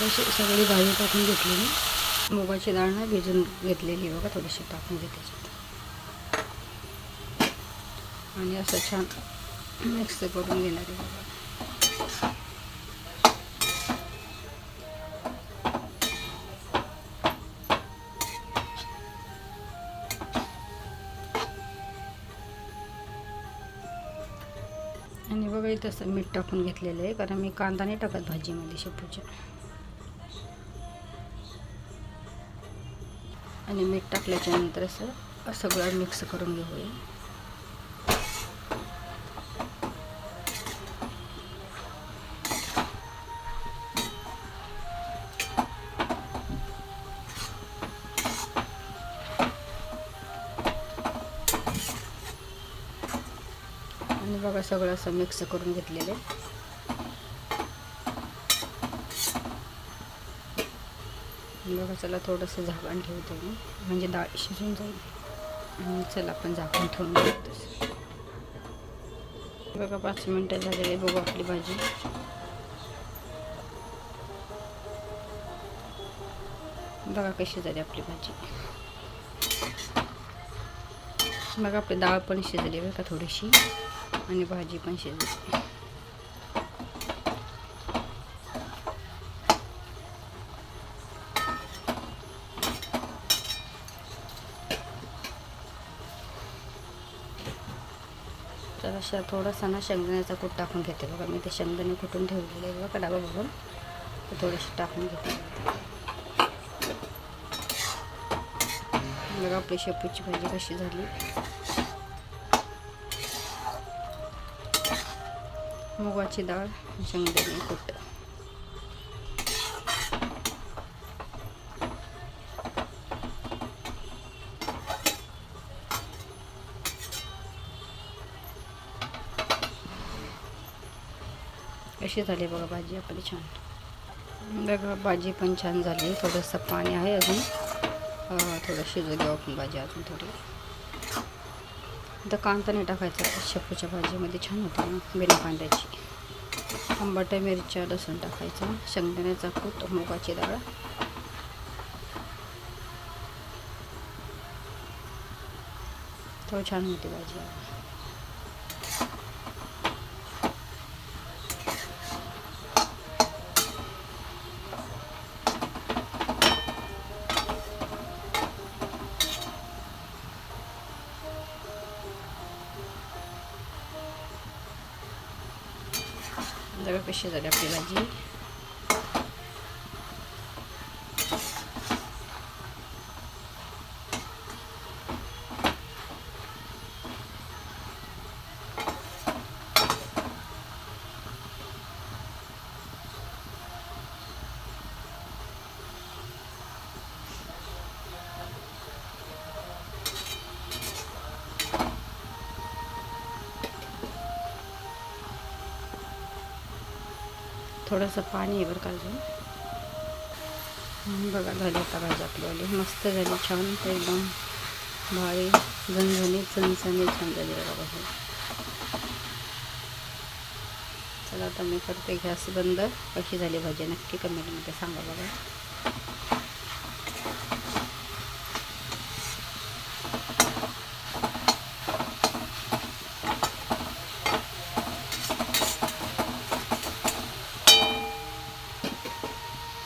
कशी सगळी भाजी टाकून घेतली मी मुगाची डाळ ना भिजून घेतलेली. बघा थोडीशी टाकून घेते आणि असं छान मिक्स करून घेणार आहे. बघा आणि बघा इथं असं मीठ टाकून घेतलेलं आहे. कारण मी कांदा नाही टाकत भाजीमध्ये शेपूच्या आणि मीठ टाकल्याच्या नंतर असं सगळं मिक्स करून घेऊया. आणि बघा सगळं असं मिक्स करून घेतलेलं आहे. बघा चला थोडंसं झाकण ठेवतो मी. म्हणजे डाळ शिजून जाईल. आणि चला आपण झाकण ठेवून घेऊ तसं. बघा पाच मिनटं झालेली बघू आपली भाजी. बघा कशी झाली आपली भाजी. बघा आपली डाळ पण शिजली बघा थोडीशी. आणि भाजी पण शिजली तर अशा थोडासा ना शेंगदाण्याचा कूट टाकून घेते बघा. मी ते शेंगदाणे कुटून ठेवलेले आहे बघा डाबा बघून. ते थोडेसे टाकून घेते. बघा आपली शेपूची भाजी कशी झाली. मुगाची डाळ शेंगदाणे कूट. अशी झाली बघा भाजी आपली छान. बघा भाजी पण छान झाली. थोडंसं पाणी आहे अजून. थोडं शिजू घेऊ आपण भाजी अजून थोडी. तर कांदा नाही टाकायचा शेपूच्या भाजीमध्ये छान होते ना बिना कांद्याची. आंबट मिरच्या लसूण टाकायचा. शेंगदाण्याचा कूट मुगाची डाळ. तो छान होती भाजी. बघा कशी झाली आपली भाजी थोडंसं पाणी आहे बरं का अजून. बघा झाली आता भाजी आपल्यावाली मस्त झाली छान एकदम. भारी झणझणी चणचणी छान झाली बघा भाजी. चला आता मी करते गॅस बंद. कशी झाली भाजी? नक्की कमेंटमध्ये सांगा बघा